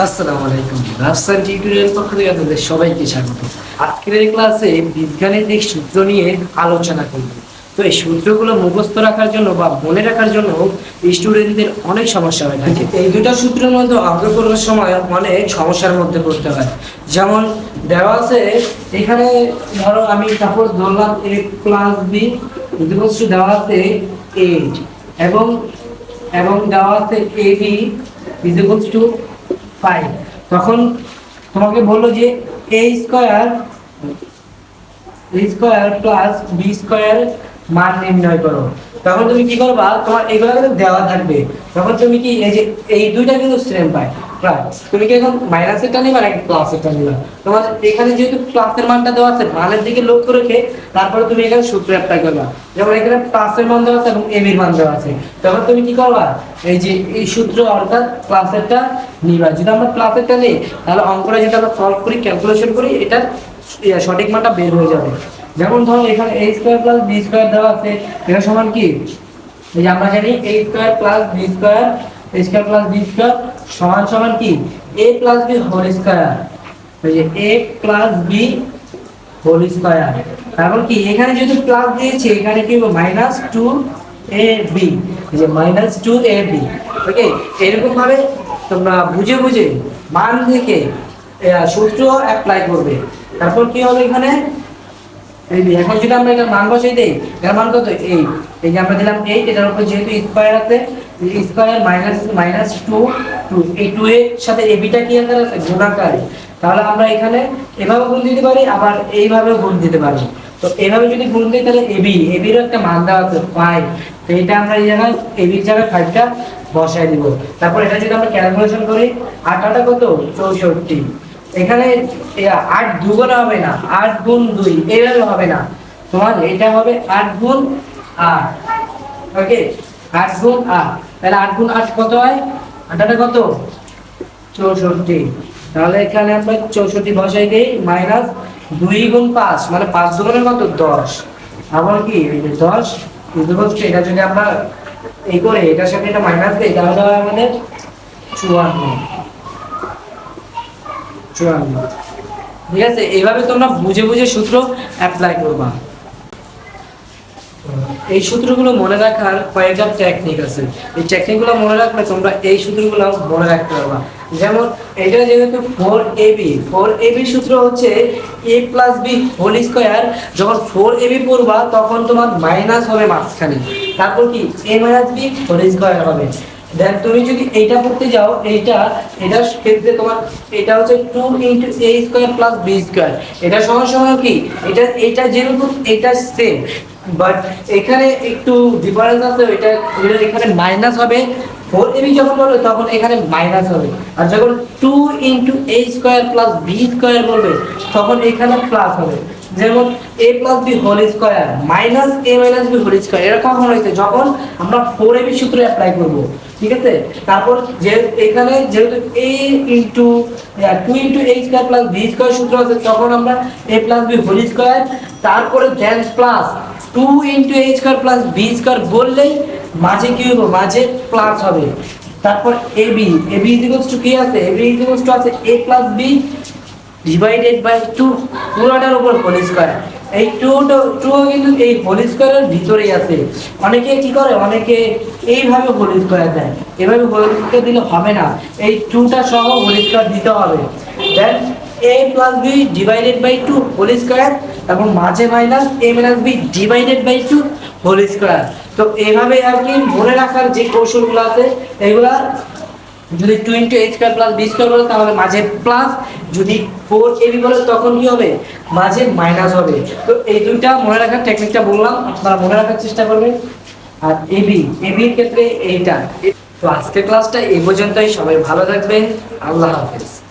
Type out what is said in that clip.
আসসালামু আলাইকুম। রাফসান টিউটোরিয়াল পক্ষ থেকে আপনাদের সবাইকে স্বাগত। আজকের এই ক্লাসে বীজগাণিতিক সূত্র নিয়ে আলোচনা করব। তো এই সূত্রগুলো মুখস্থ রাখার জন্য বা মনে রাখার জন্য স্টুডেন্টদের অনেক সমস্যা হয় থাকে। এই দুটো সূত্রের মধ্যে অঙ্ক করার সময় অনেক সমস্যার মধ্যে পড়তে হয়। যেমন দেওয়া আছে, এখানে ধরো আমি সাপোজ ধরলাম এ প্লাস বি দেওয়া আছে এইট এবং এবং দেওয়া আছে A B is two five তখন তোমাকে বলল যে A square A square plus B square মান নির্ণয় করো। তখন তুমি কি করবা? তোমার এগুলো কিন্তু দেওয়া থাকবে। তখন তুমি কি এই যে এই দুইটা কিন্তু সেম প্রায়। তুমি কি এখন মাইনাসেরটা নিবা নাকি প্লাসেরটা নিবা? তোমার এখানে যেহেতু প্লাসের মানটা দেওয়া আছে মানের দিকে লক্ষ্য রেখে তারপরে তুমি এখানে সূত্র অ্যাপ্লাই করবা। যেমন এখানে প্লাসের মান দেওয়া আছে এবং এম এর মান দেওয়া আছে। তখন তুমি কি করবা? এই যে এই সূত্র অর্থাৎ প্লাসেরটা নিবা। যদি আমরা প্লাসেরটা নিই তাহলে অঙ্কটা যেটা আমরা সলভ করি ক্যালকুলেশন করি এটা ইয়া, সঠিক মানটা বের হয়ে যাবে। যেমন ধরো এখানে a square plus B square দেওয়া আছে, এটা সমান কি? এই যে আমরা জানি a square plus B square a square plus B square সমান সমান কি? A plus B whole square এই যে a plus B whole square তারপর কি? এখানে যেহেতু প্লাস দিয়েছে, এখানে কি মাইনাস টু এ বি যে minus two A B okay এরকম ভাবে তোমরা বুঝে বুঝে মান থেকে সূত্র অ্যাপ্লাই করবে। তারপর কি হবে এখানে? এই যে, এখন যদি আমরা এটার মান বসাই দেই, এটার মান কত? এই এই যে আমরা দিলাম এইট এটার উপর যেহেতু স্কোয়ার আছে square minus minus two two এই টু এর সাথে এবিটা কি আকার আছে? গুণাকার তাহলে আমরা এখানে এভাবে গুণ দিতে পারি, আবার এইভাবেও গুণ দিতে পারি। তো এইভাবে যদি গুণ দিই, তাহলে এবি এবিরও একটা মান দেওয়া আছে ফাইভ তো এটা আমরা এই জায়গায় এবির জায়গায় ফাইভটা বসাই দিব। তারপর এটা যদি আমরা ক্যালকুলেশন করি আট আটা কত? চৌষট্টি। এখানে আট দুগুণ হবে না, আট গুণ দুই এইভাবে হবে না। তোমার এটা হবে আট গুণ আট। ওকে? আট গুণ আট। তাহলে আট গুণ আট কত হয়? আটাটা কত? চৌষট্টি। তাহলে এখানে আমরা চৌষট্টি বসাই দিই, মাইনাস দুই গুণ পাঁচ মানে পাঁচ দুগুণের কত দশ। আবার কি? দশ টু এটা যদি আমরা এই করে, এটার সাথে এটা মাইনাস দিই, তাহলে আমাদের চুয়ান্ন। ঠিক আছে, এইভাবে তোমরা বুঝে বুঝে সূত্র অ্যাপ্লাই করবা। এই সূত্রগুলো মনে রাখার কয়েকটা টেকনিক আছে। এই টেকনিকগুলো মনে রাখলে তোমরা এই সূত্রগুলো মনে রাখতে পারবা। যেমন এটা যেহেতু four A B four A B সূত্র হচ্ছে A plus B whole square যখন ফোর এ বি পড়বা, তখন তোমার মাইনাস হবে মাঝখানে। তারপর কি? A minus B whole square হবে। দেন তুমি যদি এইটা পড়তে যাও, এইটা এটার ক্ষেত্রে তোমার, এটা হচ্ছে two into A square plus B square এটা সমান সমান কি? এটা এটা যেরকম, এটা সেম বাট এখানে একটু ডিফারেন্স আছে, এটা এটা এখানে মাইনাস হবে। ফোর এবি যখন বলবে, তখন এখানে মাইনাস হবে। আর যখন two into A square plus B square বলবে, তখন এখানে প্লাস হবে। যেমন A plus B whole square minus A minus B whole square এরকম হয়েছে? যখন আমরা ফোর এবি সূত্র অ্যাপ্লাই করব। ঠিক আছে? তারপর যে এখানে যেহেতু A into two into A square plus B square সূত্র আছে, তখন আমরা A plus B whole square তারপরে then plus two into A square plus B square বললেই মাঝে কি হবে মাঝে প্লাস হবে। তারপর A B A B equals two কি আছে? এ বি ইজিকলস টু আছে A plus B divided by two পুরোটার উপর হোল স্কোয়ার এই টু টু কিন্তু এই হোল স্কোয়ারের ভিতরেই আছে। অনেকে কি করে? অনেকে এইভাবে হোল স্কোয়ার দেয়। এভাবে হোল স্কোয়ার দিলে হবে না। এই টুটা সহ হোল স্কোয়ার দিতে হবে। Then A plus B divided by two whole square, এবং মাঝে minus A minus B divided by two whole square. তো এইভাবে আর কি মনে রাখার যে কৌশলগুলো আছে, এগুলা যদি two into H square plus B square তাহলে মাঝে প্লাস যদি ফোর এবি বলে, তখন কি হবে? মাঝে মাইনাস হবে। তো এই দুইটা মনে রাখার টেকনিকটা বললাম, আপনারা মনে রাখার চেষ্টা করবেন। আর এবি এবির ক্ষেত্রে এইটা। তো আজকের ক্লাসটা এই পর্যন্তই। সবাই ভালো থাকবেন। আল্লাহ হাফেজ।